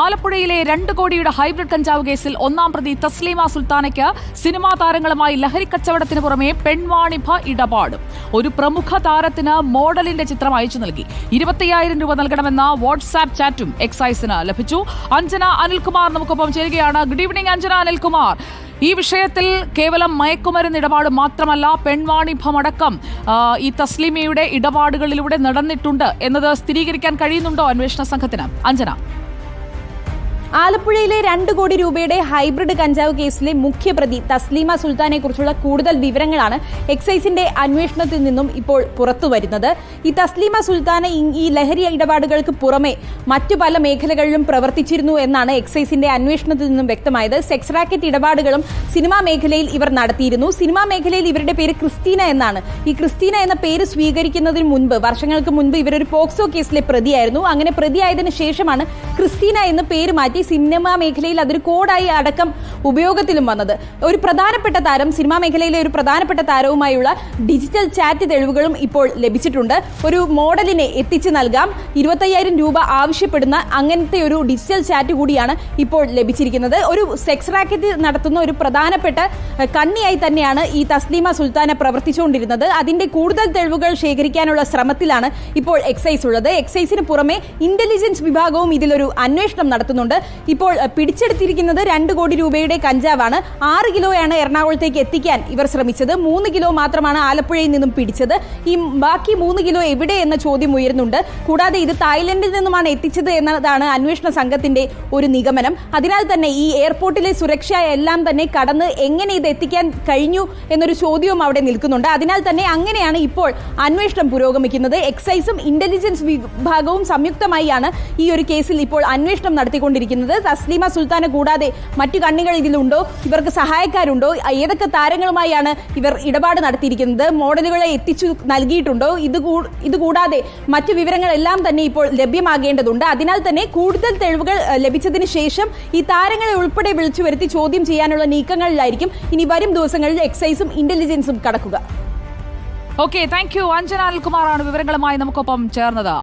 ആലപ്പുഴയിലെ രണ്ട് കോടിയുടെ ഹൈബ്രിഡ് കഞ്ചാവ് കേസിൽ ഒന്നാം പ്രതി തസ്ലീമ സുൽത്താനയ്ക്ക് സിനിമാ താരങ്ങളുമായി ലഹരി കച്ചവടത്തിന് പുറമെ പെൺവാണിഭ ഇടപാടും. ഒരു പ്രമുഖ താരത്തിന് മോഡലിന്റെ ചിത്രം അയച്ചു നൽകി. ഇരുപത്തിയായിരം രൂപ നൽകണമെന്ന വാട്സാപ്പ് ചാറ്റും എക്സൈസിന് ലഭിച്ചു. അഞ്ജന അനിൽകുമാർ നമുക്കൊപ്പം ചേരുകയാണ്. Good evening Anjana Anilkumar. ഈ വിഷയത്തിൽ കേവലം മയക്കുമരുന്ന് ഇടപാട് മാത്രമല്ല പെൺവാണിഭമടക്കം ഈ തസ്ലിമയുടെ ഇടപാടുകളിലൂടെ നടന്നിട്ടുണ്ട് എന്നത് സ്ഥിരീകരിക്കാൻ കഴിയുന്നുണ്ടോ അന്വേഷണ സംഘത്തിന്? അഞ്ജന. ആലപ്പുഴയിലെ രണ്ട് കോടി രൂപയുടെ ഹൈബ്രിഡ് കഞ്ചാവ് കേസിലെ മുഖ്യപ്രതി തസ്ലീമ സുൽത്താനെ കുറിച്ചുള്ള കൂടുതൽ വിവരങ്ങളാണ് എക്സൈസിന്റെ അന്വേഷണത്തിൽ നിന്നും ഇപ്പോൾ പുറത്തു വരുന്നത് ഈ തസ്ലീമ സുൽത്താന ഈ- ലഹരി ഇടപാടുകൾക്ക് പുറമെ മറ്റു പല മേഖലകളിലും പ്രവർത്തിച്ചിരുന്നു എന്നാണ് എക്സൈസിന്റെ അന്വേഷണത്തിൽ നിന്നും വ്യക്തമായത്. സെക്സ് റാക്കറ്റ് ഇടപാടുകളും സിനിമാ മേഖലയിൽ ഇവർ നടത്തിയിരുന്നു. സിനിമാ മേഖലയിൽ ഇവരുടെ പേര് ക്രിസ്റ്റീന എന്നാണ്. ഈ ക്രിസ്റ്റീന എന്ന പേര് സ്വീകരിക്കുന്നതിന് മുൻപ് വർഷങ്ങൾക്ക് മുൻപ് ഇവരൊരു പോക്സോ കേസിലെ പ്രതിയായിരുന്നു. അങ്ങനെ പ്രതിയായതിനു ശേഷമാണ് ക്രിസ്റ്റീന എന്ന പേര് മാറ്റി സിനിമാ മേഖലയിൽ അതൊരു കോഡായി അടക്കം ഉപയോഗത്തിലും വന്നത്. ഒരു പ്രധാനപ്പെട്ട താരം സിനിമാ മേഖലയിലെ ഒരു പ്രധാനപ്പെട്ട താരവുമായുള്ള ഡിജിറ്റൽ ചാറ്റ് തെളിവുകളും ഇപ്പോൾ ലഭിച്ചിട്ടുണ്ട്. ഒരു മോഡലിനെ എത്തിച്ചു നൽകാം. ഇരുപത്തയ്യായിരം രൂപ ആവശ്യപ്പെടുന്ന അങ്ങനത്തെ ഒരു ഡിജിറ്റൽ ചാറ്റ് കൂടിയാണ് ഇപ്പോൾ ലഭിച്ചിരിക്കുന്നത്. ഒരു സെക്സ് റാക്കറ്റ് നടത്തുന്ന ഒരു പ്രധാനപ്പെട്ട കണ്ണിയായി തന്നെയാണ് ഈ തസ്ലീമ സുൽത്താന പ്രവർത്തിച്ചുകൊണ്ടിരുന്നത്. അതിന്റെ കൂടുതൽ തെളിവുകൾ ശേഖരിക്കാനുള്ള ശ്രമത്തിലാണ് ഇപ്പോൾ എക്സൈസ് ഉള്ളത്. എക്സൈസിന് പുറമെ ഇന്റലിജൻസ് വിഭാഗവും ഇതിലൊരു അന്വേഷണം നടത്തുന്നുണ്ട്. ഇപ്പോൾ പിടിച്ചെടുത്തിരിക്കുന്നത് രണ്ട് കോടി രൂപയുടെ കഞ്ചാവാണ് ആറ് കിലോയാണ് എറണാകുളത്തേക്ക് എത്തിക്കാൻ ഇവർ ശ്രമിച്ചത്. മൂന്ന് കിലോ മാത്രമാണ് ആലപ്പുഴയിൽ നിന്നും പിടിച്ചത്. ഈ ബാക്കി മൂന്ന് കിലോ എവിടെ എന്ന ചോദ്യം ഉയരുന്നുണ്ട്. കൂടാതെ ഇത് തായ്ലൻഡിൽ നിന്നുമാണ് എത്തിച്ചത് എന്നതാണ് അന്വേഷണ സംഘത്തിന്റെ ഒരു നിഗമനം. അതിനാൽ തന്നെ ഈ എയർപോർട്ടിലെ സുരക്ഷ എല്ലാം തന്നെ കടന്ന് എങ്ങനെ ഇത് എത്തിക്കാൻ കഴിഞ്ഞു എന്നൊരു ചോദ്യവും അവിടെ നിൽക്കുന്നുണ്ട്. അതിനാൽ തന്നെ അങ്ങനെയാണ് ഇപ്പോൾ അന്വേഷണം പുരോഗമിക്കുന്നത്. എക്സൈസും ഇന്റലിജൻസ് വിഭാഗവും സംയുക്തമായാണ് ഈ ഒരു കേസിൽ ഇപ്പോൾ അന്വേഷണം നടത്തിക്കൊണ്ടിരിക്കുന്നത്. തസ്ലീമ സുൽത്താനെ കൂടാതെ മറ്റു കണ്ണികൾ ഇതിലുണ്ടോ ഇവർക്ക് സഹായക്കാരുണ്ടോ? ഏതൊക്കെ താരങ്ങളുമായാണ് ഇവർ ഇടപാട് നടത്തിയിരിക്കുന്നത്? മോഡലുകളെ എത്തിച്ചു നൽകിയിട്ടുണ്ടോ? ഇത് ഇതുകൂടാതെ ഇത് കൂടാതെ മറ്റു വിവരങ്ങളെല്ലാം തന്നെ ഇപ്പോൾ ലഭ്യമാകേണ്ടതുണ്ട്. അതിനാൽ തന്നെ കൂടുതൽ തെളിവുകൾ ലഭിച്ചതിന് ശേഷം ഈ താരങ്ങളെ ഉൾപ്പെടെ വിളിച്ചു വരുത്തി ചോദ്യം ചെയ്യാനുള്ള നീക്കങ്ങളിലായിരിക്കും. ഇനി വരും ദിവസങ്ങളിൽ എക്സൈസും ഇന്റലിജൻസും കടക്കുക. ഓക്കെ താങ്ക് യു അഞ്ജന അനിൽകുമാറാണ് വിവരങ്ങളുമായി നമുക്കൊപ്പം ചേർന്നത്.